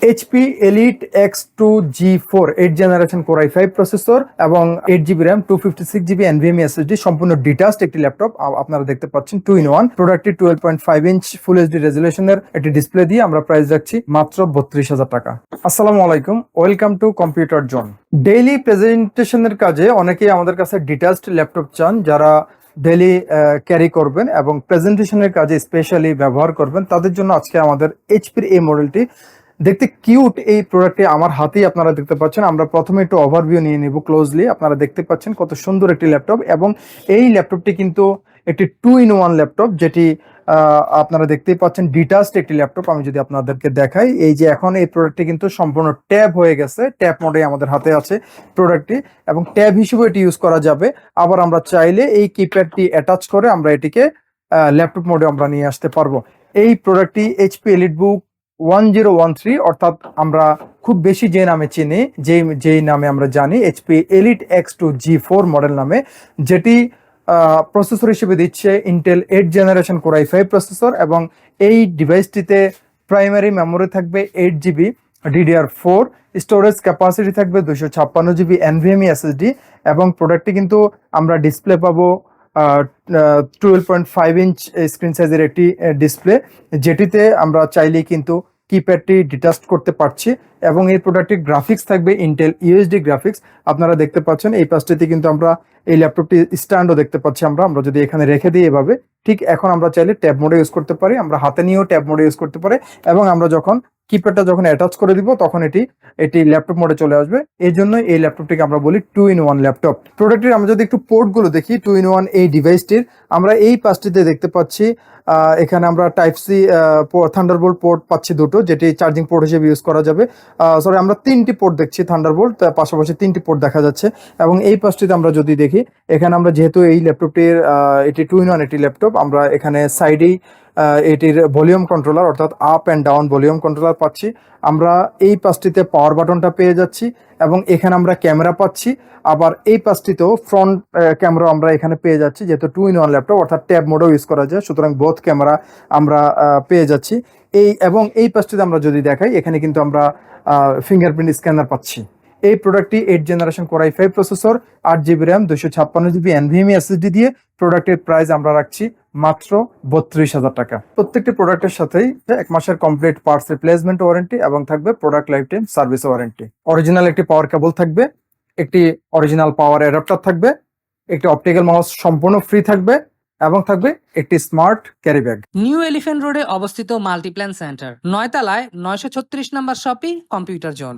HP elite X two G four eight generation core i five processor এবং eight GB RAM two fifty six GB SSD সম্পূর্ণ detached একটি laptop আপনারা দেখতে পাচ্ছেন two in one প্রোডাক্টটি twelve point five inch full HD রেজুলেশনের একটি display দিয়ে আমরা প্রাইস রাখছি মাত্র বত্রিশ হাজার টাকা। আসসালামু আলাইকুম। Welcome to computer zone daily প্রেজেন্টেশনের কাজে অনেকেই আমাদের কাছে ডিটাচড ল্যাপটপ চান, যারা ডেলি ক্যারি করবেন এবং প্রেজেন্টেশনের কাজে স্পেশালি ব্যবহার করবেন। তাদের জন্য আজকে আমাদের এইচপির এই মডেলটি দেখতে কিউট এই প্রোডাক্টটি আমার হাতেই আপনারা দেখতে পাচ্ছেন। আমরা প্রথমে একটু ওভারভিউ নিয়ে নিব ক্লোজলি আপনারা দেখতে পাচ্ছেন কত সুন্দর একটি ল্যাপটপ এবং এই ল্যাপটপটি কিন্তু একটি টু ইন ওয়ান ল্যাপটপ যেটি আপনারা দেখতেই পাচ্ছেন ডিটাচড একটি ল্যাপটপ আমি যদি আপনাদেরকে দেখাই। এই যে এখন এই প্রোডাক্টটি কিন্তু সম্পূর্ণ ট্যাব হয়ে গেছে। ট্যাব মোডে আমাদের হাতে আছে প্রোডাক্টটি এবং ট্যাব হিসেবে এটি ইউজ করা যাবে। আবার আমরা চাইলে এই কিপ্যাডটি অ্যাটাচ করে আমরা এটিকে ল্যাপটপ মোডে আমরা নিয়ে আসতে পারব। এই প্রোডাক্টটি HP elite book one zero one three অর্থাৎ আমরা খুব বেশি যে নামে চিনি যে যেই নামে আমরা জানি HP elite X two G four model নামে, যেটি প্রসেসর হিসেবে দিচ্ছে Intel eight generation core i five processor এবং এই ডিভাইসটিতে প্রাইমারি মেমোরি থাকবে eight GB DDR four storage capacity থাকবে দুশো ছাপ্পান্ন জিবি এনভিএমই এসএসডি এবং প্রোডাক্টটি কিন্তু আমরা ডিসপ্লে পাবো twelve point five inch screen সাইজের একটি ডিসপ্লে যেটিতে আমরা চাইলেই কিন্তু কিপ্যাডটি ডিটাস্ট করতে পারছি এবং এই প্রোডাক্টটির গ্রাফিক্স থাকবে ইন্টেল ইউএসডি গ্রাফিক্স আপনারা দেখতে পাচ্ছেন এই পাশটিতে কিন্তু আমরা এই ল্যাপটপটি স্ট্যান্ডও দেখতে পাচ্ছি আমরা। আমরা যদি এখানে রেখে দিই এভাবে, ঠিক এখন আমরা চাইলে ট্যাব মোডে ইউজ করতে পারি। আমরা হাতে নিয়েও ট্যাব মোডে ইউজ করতে পারি এবং আমরা যখন কিপ্যাডটা যখন অ্যাটাচ করে দিব, তখন এটি এটি ল্যাপটপ মোডে চলে আসবে। এই জন্য এই ল্যাপটপটিকে আমরা বলি টু ইন ওয়ান ল্যাপটপ প্রোডাক্টের আমরা যদি একটু পোর্টগুলো দেখি টু ইন ওয়ান এই ডিভাইসটির আমরা এই পাশটিতে দেখতে পাচ্ছি এখানে আমরা টাইপ সি থান্ডারবোল্ট পোর্ট পাচ্ছি দুটো, যেটি চার্জিং পোর্ট হিসেবে ইউজ করা যাবে। সরি আমরা তিনটি পোর্ট দেখছি থান্ডারবোল্ট তার পাশাপাশি তিনটি পোর্ট দেখা যাচ্ছে। এবং এই পাশটিতে আমরা যদি দেখি, এখানে আমরা যেহেতু এই ল্যাপটপটির এটি টু ইন ওয়ান একটি ল্যাপটপ আমরা এখানে সাইডেই এটির ভলিউম কন্ট্রোলার অর্থাৎ up and down volume controller পাচ্ছি। আমরা এই পাশটিতে পাওয়ার বাটনটা পেয়ে যাচ্ছি এবং এখানে আমরা ক্যামেরা পাচ্ছি। আবার এই পাশটিতেও ফ্রন্ট ক্যামেরা আমরা এখানে পেয়ে যাচ্ছি, যেহেতু টু ইন ওয়ান ল্যাপটপ অর্থাৎ ট্যাব মোডেও ইউজ করা যায়, সুতরাং বোথ ক্যামেরা আমরা পেয়ে যাচ্ছি। এই এবং এই পাশটিতে আমরা যদি দেখাই, এখানে কিন্তু আমরা ফিঙ্গারপ্রিন্ট স্ক্যানার পাচ্ছি। এই প্রোডাক্টটি eight generation core i five processor আট জিবি র্যাম দুশো ছাপ্পান্ন জিবি এনভিএমই এসএসডি দিয়ে প্রোডাক্টের প্রাইস আমরা রাখছি মাত্র বত্রিশ হাজার টাকা। প্রত্যেকটি প্রোডাক্টের সাথেই এক মাসের কমপ্লিট পার্টস রিপ্লেসমেন্ট ওয়ারেন্টি এবং থাকবে product lifetime service warranty original একটি পাওয়ার কেবল থাকবে, একটি অরিজিনাল পাওয়ার অ্যাডাপ্টার থাকবে, একটি অপটিক্যাল মাউস সম্পূর্ণ ফ্রি থাকবে এবং থাকবে একটি smart carry bag new elephant রোডে অবস্থিত মাল্টিপ্ল্যান সেন্টার নয়তলায় নয়শো ছত্রিশ নম্বর শপি কম্পিউটার জোন